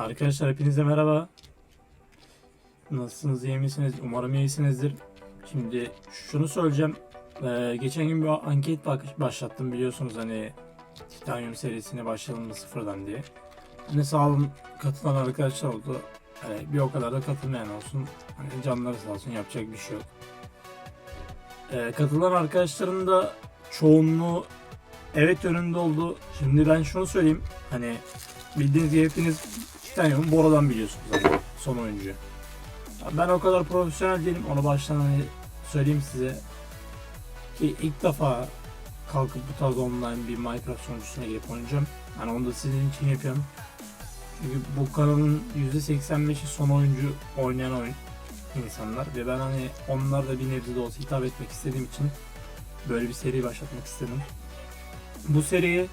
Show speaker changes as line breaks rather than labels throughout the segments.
Arkadaşlar hepinize merhaba. Nasılsınız, iyi misiniz? Umarım iyisinizdir. Şimdi şunu söyleyeceğim. Ee, geçen gün bir anket başlattım biliyorsunuz hani Titanium serisine başlayalım mı sıfırdan diye. Hani sağ olun katılan arkadaşlar oldu. Hani bir o kadar da katılmayan olsun. Hani canları sağ olsun yapacak bir şey yok. Ee, katılan arkadaşların da çoğunluğu evet yönünde oldu. Şimdi ben şunu söyleyeyim. Hani bildiğiniz gibi hepiniz Titanium'u Bora'dan biliyorsunuz hani son oyuncu. Ben o kadar profesyonel değilim. Onu baştan hani söyleyeyim size. Ki ilk defa kalkıp bu tarz online bir Minecraft sonucusuna girip oynayacağım. Hani onu da sizin için yapıyorum. Çünkü bu kanalın %85'i son oyuncu oynayan oyun insanlar ve ben hani onlar da bir nebze de olsa hitap etmek istediğim için böyle bir seri başlatmak istedim. Bu seriyi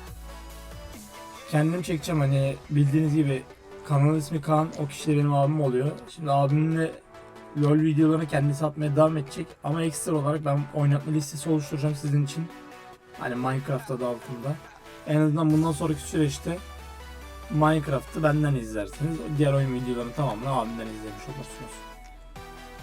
kendim çekeceğim hani bildiğiniz gibi kanalın ismi Kaan o kişi de benim abim oluyor. Şimdi abimle LoL videolarını kendisi atmaya devam edecek ama ekstra olarak ben oynatma listesi oluşturacağım sizin için. Hani Minecraft adı altında. En azından bundan sonraki süreçte Minecraft'ı benden izlersiniz. Diğer oyun videolarını tamamını abimden izlemiş olursunuz.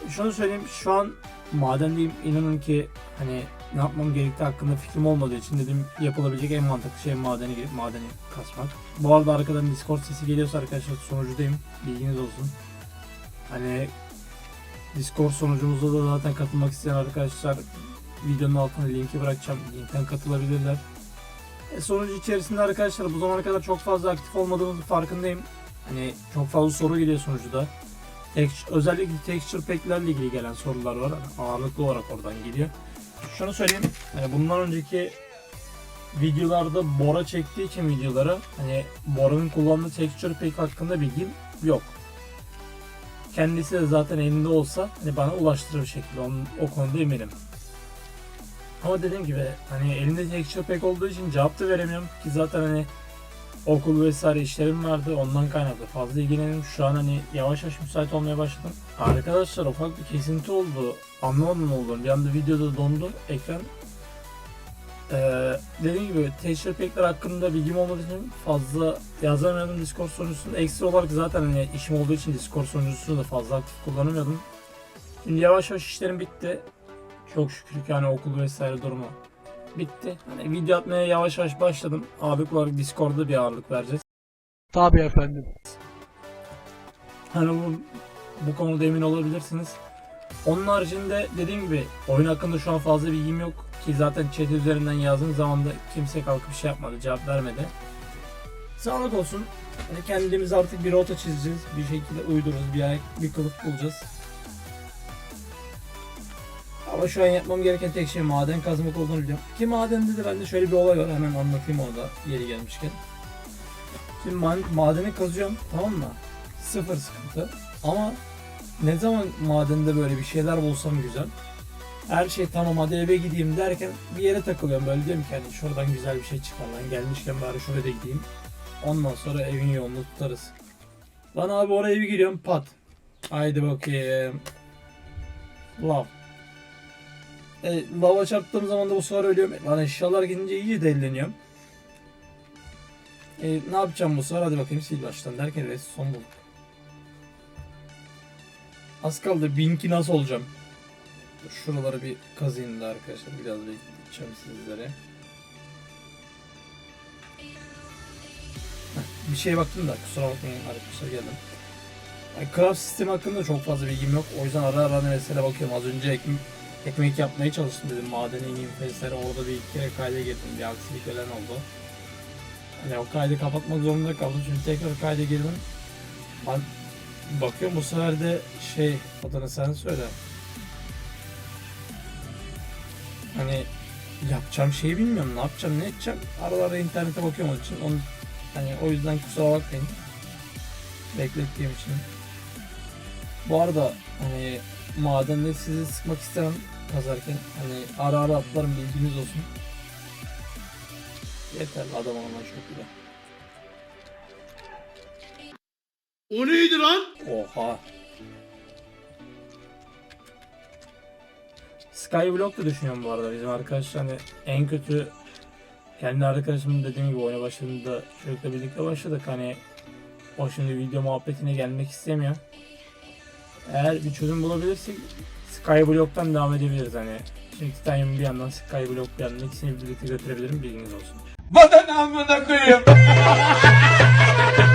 Şunu söyleyeyim şu an madendeyim inanın ki hani ne yapmam gerektiği hakkında fikrim olmadığı için dedim yapılabilecek en mantıklı şey madene girip madeni kasmak. Bu arada arkadan Discord sesi geliyorsa arkadaşlar sonucudayım. Bilginiz olsun. Hani Discord sonucumuzda da zaten katılmak isteyen arkadaşlar videonun altına linki bırakacağım. Linkten katılabilirler. E, sonucu içerisinde arkadaşlar bu zamana kadar çok fazla aktif olmadığımızın farkındayım. Hani çok fazla soru geliyor sonucuda. Text, özellikle texture pack'lerle ilgili gelen sorular var. Ağırlıklı olarak oradan geliyor. Şunu söyleyeyim. Hani bundan önceki videolarda Bora çektiği için videoları hani Bora'nın kullandığı texture pack hakkında bilgim yok. Kendisi de zaten elinde olsa hani bana ulaştırır bir şekilde onun, o konuda eminim. Ama dediğim gibi hani elinde texture pack olduğu için cevap da veremiyorum ki zaten hani okul vesaire işlerim vardı ondan kaynaklı fazla ilgileniyorum. Şu an hani yavaş yavaş müsait olmaya başladım. Arkadaşlar ufak bir kesinti oldu. Anlamadım ne olduğunu. Bir anda videoda dondu ekran. Ee, dediğim gibi texture pack'ler hakkında bilgim olmadığı için fazla yazamıyordum Discord sunucusunda. Ekstra olarak zaten hani işim olduğu için Discord sunucusunu da fazla aktif kullanamıyordum. Şimdi yavaş yavaş işlerim bitti. Çok şükür ki hani okul vesaire durumu bitti. Hani video atmaya yavaş yavaş başladım. Ağırlık olarak Discord'da bir ağırlık vereceğiz.
Tabii efendim.
Hani bu, bu konuda emin olabilirsiniz. Onun haricinde dediğim gibi oyun hakkında şu an fazla bilgim yok ki zaten chat üzerinden yazdığım zaman da kimse kalkıp bir şey yapmadı, cevap vermedi. Sağlık olsun. Hani kendimiz artık bir rota çizeceğiz. Bir şekilde uydururuz, bir bir kılıf bulacağız. Ama şu an yapmam gereken tek şey maden kazmak olduğunu biliyorum. Ki madende de bende şöyle bir olay var. Hemen anlatayım onu da yeri gelmişken. Şimdi ma- madeni kazıyorum tamam mı? Sıfır sıkıntı. Ama ne zaman madende böyle bir şeyler bulsam güzel. Her şey tamam hadi eve gideyim derken bir yere takılıyorum böyle diyorum ki hani şuradan güzel bir şey çıkar lan gelmişken bari şuraya da gideyim. Ondan sonra evin yolunu tutarız. Lan abi oraya bir giriyorum pat. Haydi bakayım. Lav. E, lava çarptığım zaman da bu sefer ölüyorum. Lan eşyalar gidince iyice delileniyorum. E, ne yapacağım bu sefer hadi bakayım sil baştan derken res son bulduk. Az kaldı binki nasıl olacağım? Şuraları bir kazıyım da arkadaşlar biraz bekleyeceğim sizlere. Bir şeye baktım da kusura bakmayın arkadaşlar geldim. Yani craft sistemi hakkında çok fazla bilgim yok. O yüzden ara ara mesela bakıyorum. Az önce ekmek, ekmek yapmaya çalıştım dedim. Madene ineyim vesaire. Orada bir iki kere kayda girdim. Bir aksilik falan oldu. Hani o kaydı kapatmak zorunda kaldım. Çünkü tekrar kayda girdim. Ben bakıyorum bu sefer de şey adını sen söyle. Hani yapacağım şeyi bilmiyorum. Ne yapacağım, ne edeceğim. Aralarda internete bakıyorum onun için. Onu, hani o yüzden kusura bakmayın. Beklettiğim için. Bu arada hani madende sizi sıkmak istemem kazarken. Hani ara ara atlarım bilginiz olsun. Yeter adam olman çok güzel.
O neydi lan?
Oha. Skyblock da düşünüyorum bu arada bizim arkadaş hani en kötü kendi arkadaşımın dediğim gibi oyuna başladığında çocukla birlikte başladık hani O şimdi video muhabbetine gelmek istemiyor. Eğer bir çözüm bulabilirsek Skyblock'tan devam edebiliriz hani. Titanium bir yandan Skyblock bir yandan ikisini birlikte götürebilirim bilginiz olsun.
Vatan amına koyayım.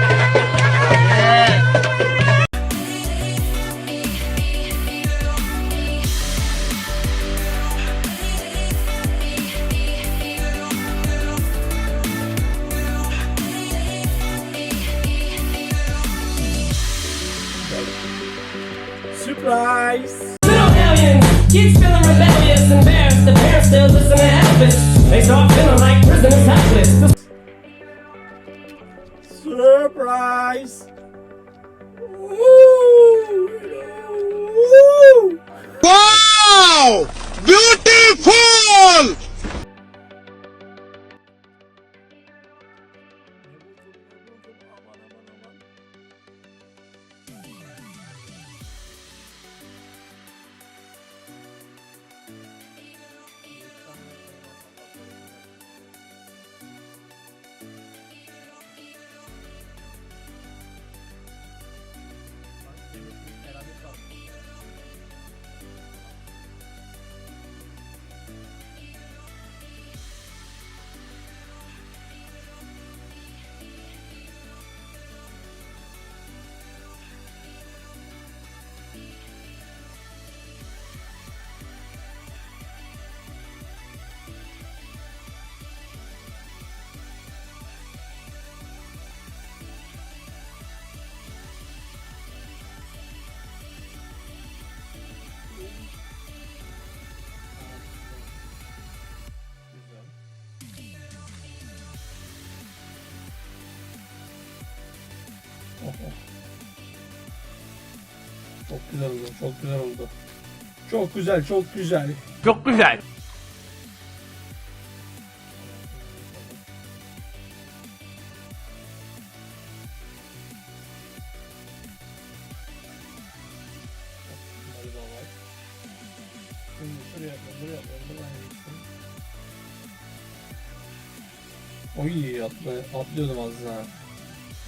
Surprise!
Little hellions, kids feeling rebellious, embarrassed. The parents still listen to Elvis. They start feeling like prisoners helpless.
Surprise! Çok güzel oldu, çok güzel oldu. Çok güzel, çok güzel.
Çok güzel.
Oy atla, atlıyordum az daha.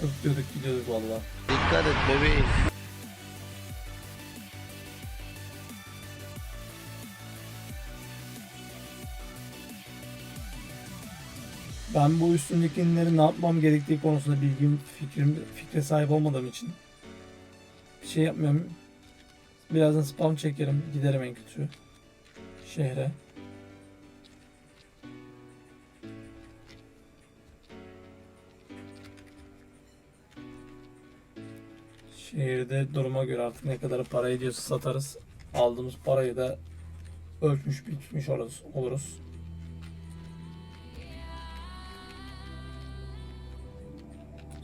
Öpüyorduk gidiyorduk valla.
Dikkat et bebeğim.
Ben bu üstündekileri ne yapmam gerektiği konusunda bilgim, fikrim, fikre sahip olmadığım için bir şey yapmıyorum. Birazdan spam çekerim, giderim en kötü şehre. Şehirde duruma göre artık ne kadar para ediyorsa satarız. Aldığımız parayı da ölçmüş bitmiş oluruz. oluruz.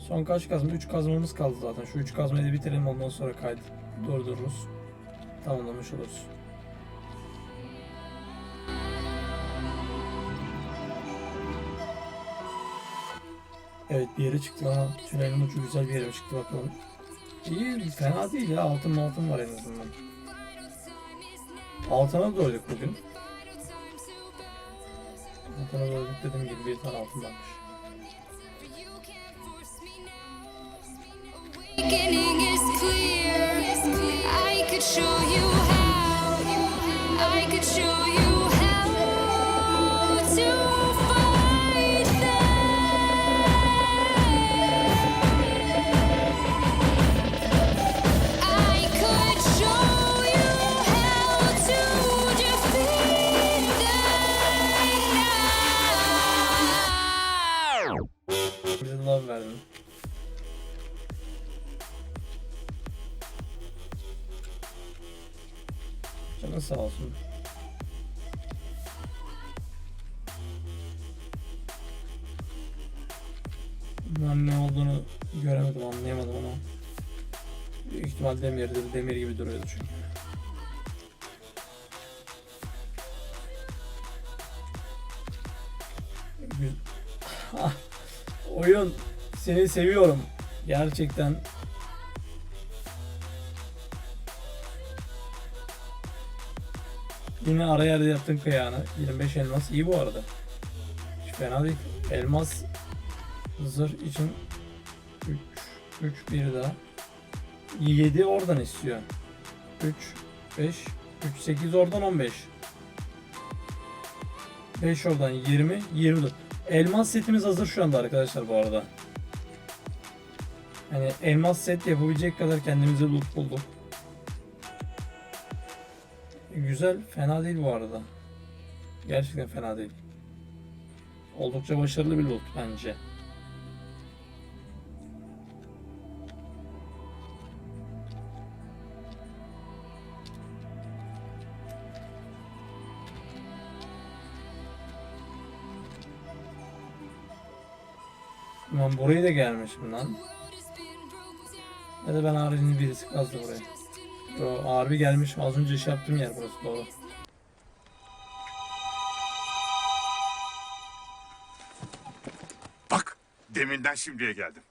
Son kaç kazma? 3 kazmamız kaldı zaten. Şu 3 kazmayı da bitirelim ondan sonra kaydı durdururuz. Tamamlamış oluruz. Evet bir yere çıktı ama tünelin ucu güzel bir yere çıktı bakalım. İyi fena değil ya altın altın var en azından. Altına doyduk bugün. Altına doyduk dediğim gibi bir tane altın varmış. Canın sağ olsun. Ben ne olduğunu göremedim, anlayamadım ama. Büyük ihtimal demirdir, demir gibi duruyordu çünkü. Ah, Oyun seni seviyorum. Gerçekten Yine ara yerde yaptın kıyağını. 25 elmas iyi bu arada. Hiç fena değil. Elmas zırh için 3 3 bir daha. 7 oradan istiyor. 3 5 3 8 oradan 15. 5 oradan 20 24. Elmas setimiz hazır şu anda arkadaşlar bu arada. Hani elmas set yapabilecek kadar kendimize loot bulduk. Güzel, fena değil bu arada. Gerçekten fena değil. Oldukça başarılı bir loot bence. Ulan buraya da gelmişim lan. Ya da ben haricinde birisi kazdı buraya. Yo, harbi gelmiş. Az önce iş yaptığım yer burası doğru.
Bak, deminden şimdiye geldim.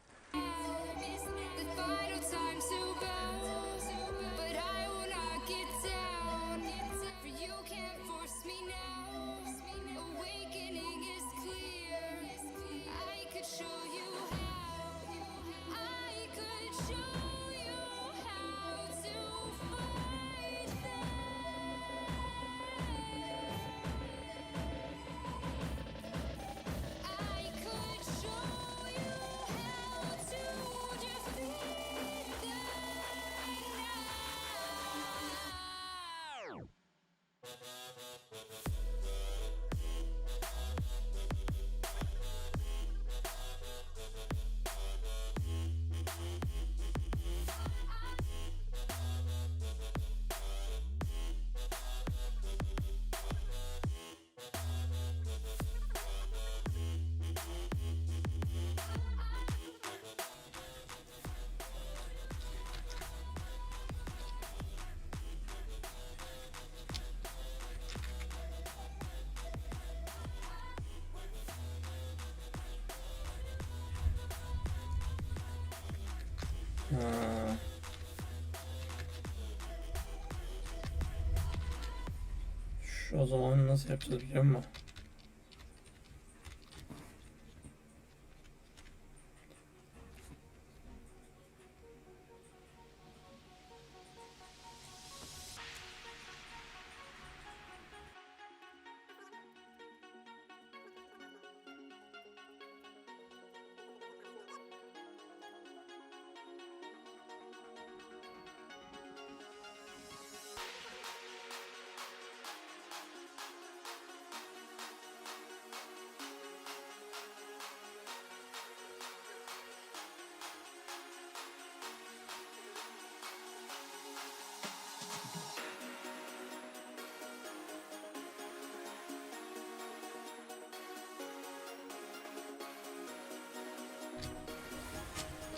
Şu o zaman nasıl yapacağız biliyor musun?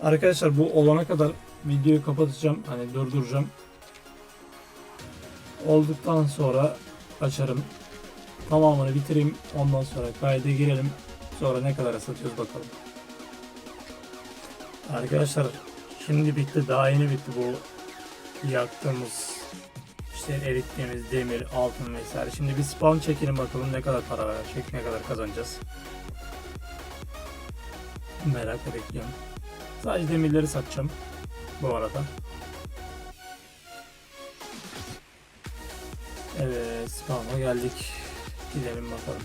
Arkadaşlar bu olana kadar videoyu kapatacağım. Hani durduracağım. Olduktan sonra açarım. Tamamını bitireyim. Ondan sonra kayda girelim. Sonra ne kadar satıyoruz bakalım. Arkadaşlar şimdi bitti. Daha yeni bitti bu yaktığımız işte erittiğimiz demir, altın vesaire. Şimdi bir spawn çekelim bakalım ne kadar para verecek, ne kadar kazanacağız. Merakla bekliyorum. Sadece demirleri satacağım bu arada. Evet, spawn'a geldik. Gidelim bakalım.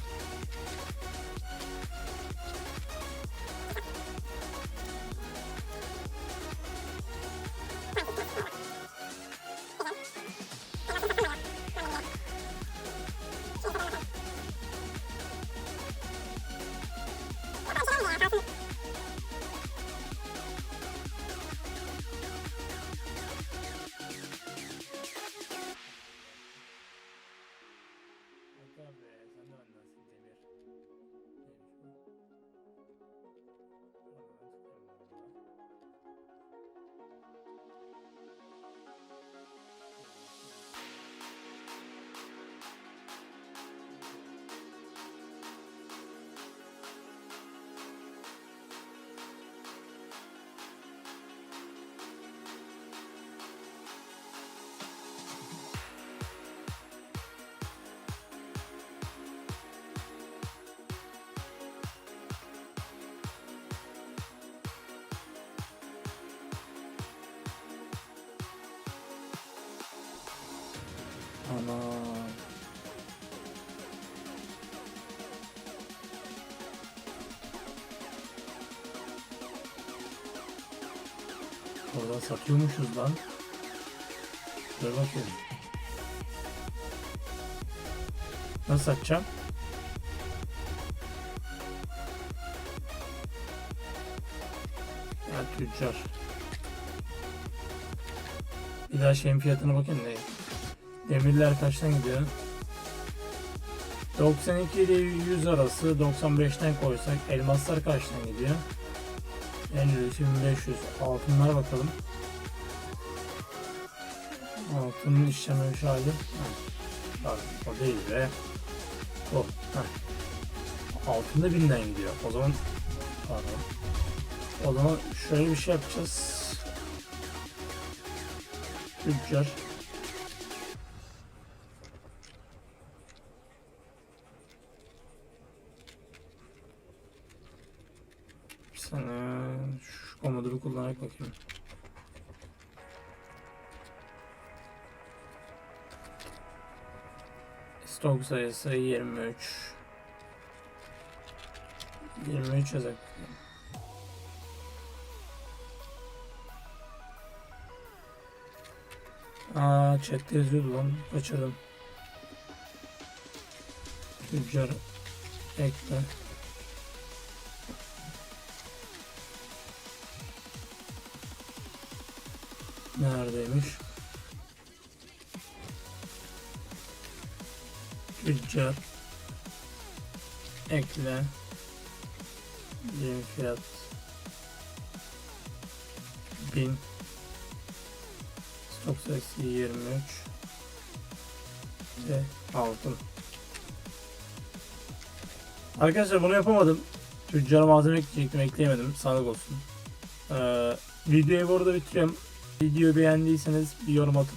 Aman. Orada satıyormuşuz lan. Dur bakayım. Nasıl satacağım? Ya tüccar. Bir daha şeyin fiyatına bakayım ne? Demirler kaçtan gidiyor? 92 ile 100 arası 95'ten koysak elmaslar kaçtan gidiyor? 50 500 altınlara bakalım. Altının işlememiş hali. Ha, Bak o değil be. O. Heh. Altında binden gidiyor. O zaman pardon. O zaman şöyle bir şey yapacağız. Tüccar. Kullanarak bakayım. Stok sayısı 23. 23 yazak. Aa chatte yazıyordu lan. Kaçırdım. Tüccar ekle. Neredeymiş? Tüccar. Ekle. Birim fiyat. 1000 Stok sayısı 23 ve altın. Arkadaşlar bunu yapamadım. Tüccar malzeme ekleyecektim ekleyemedim. Sağlık olsun. Ee, Videoyu bu arada bitiriyorum Videoyu beğendiyseniz bir yorum atıp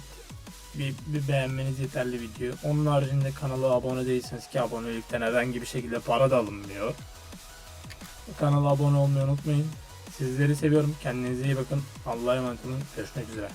bir, bir beğenmeniz yeterli video. Onun haricinde kanala abone değilseniz ki abonelikten herhangi bir şekilde para da alınmıyor. Kanala abone olmayı unutmayın. Sizleri seviyorum. Kendinize iyi bakın. Allah'a emanet olun. Görüşmek üzere.